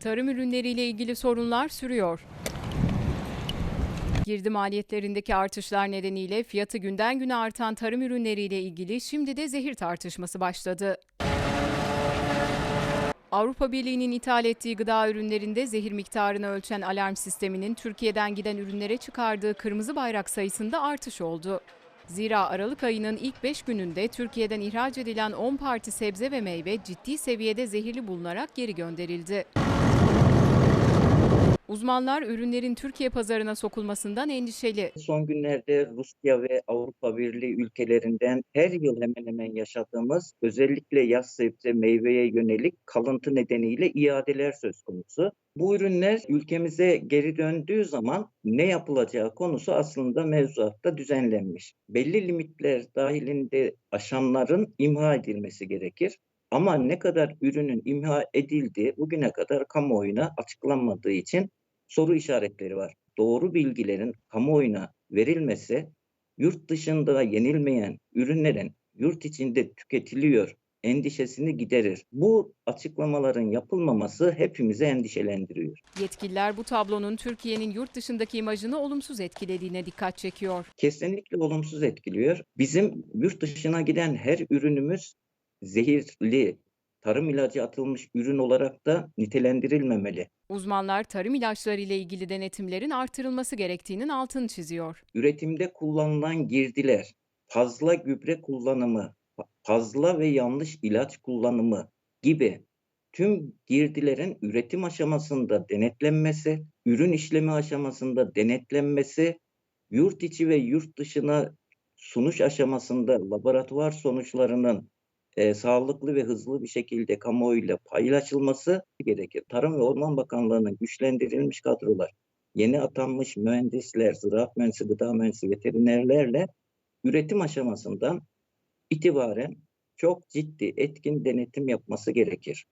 Tarım ürünleriyle ilgili sorunlar sürüyor. Girdi maliyetlerindeki artışlar nedeniyle fiyatı günden güne artan tarım ürünleriyle ilgili şimdi de zehir tartışması başladı. Avrupa Birliği'nin ithal ettiği gıda ürünlerinde zehir miktarını ölçen alarm sisteminin Türkiye'den giden ürünlere çıkardığı kırmızı bayrak sayısında artış oldu. Zira Aralık ayının ilk 5 gününde Türkiye'den ihraç edilen 10 parti sebze ve meyve ciddi seviyede zehirli bulunarak geri gönderildi. Uzmanlar ürünlerin Türkiye pazarına sokulmasından endişeli. Son günlerde Rusya ve Avrupa Birliği ülkelerinden her yıl hemen hemen yaşadığımız özellikle yaz sebze meyveye yönelik kalıntı nedeniyle iadeler söz konusu. Bu ürünler ülkemize geri döndüğü zaman ne yapılacağı konusu aslında mevzuatta düzenlenmiş. Belli limitler dahilinde aşanların imha edilmesi gerekir. Ama ne kadar ürünün imha edildiği bugüne kadar kamuoyuna açıklanmadığı için soru işaretleri var. Doğru bilgilerin kamuoyuna verilmesi yurt dışında yenilmeyen ürünlerin yurt içinde tüketiliyor endişesini giderir. Bu açıklamaların yapılmaması hepimizi endişelendiriyor. Yetkililer bu tablonun Türkiye'nin yurt dışındaki imajını olumsuz etkilediğine dikkat çekiyor. Kesinlikle olumsuz etkiliyor. Bizim yurt dışına giden her ürünümüz zehirli, tarım ilacı atılmış ürün olarak da nitelendirilmemeli. Uzmanlar tarım ilaçları ile ilgili denetimlerin artırılması gerektiğinin altını çiziyor. üretimde kullanılan girdiler, fazla gübre kullanımı, fazla ve yanlış ilaç kullanımı gibi tüm girdilerin üretim aşamasında denetlenmesi, ürün işlemi aşamasında denetlenmesi, yurt içi ve yurt dışına sunuş aşamasında laboratuvar sonuçlarının e, sağlıklı ve hızlı bir şekilde kamuoyuyla paylaşılması gerekir. Tarım ve Orman Bakanlığı'nın güçlendirilmiş kadrolar, yeni atanmış mühendisler, ziraat mühendisi, gıda mühendisi, veterinerlerle üretim aşamasından itibaren çok ciddi etkin denetim yapması gerekir.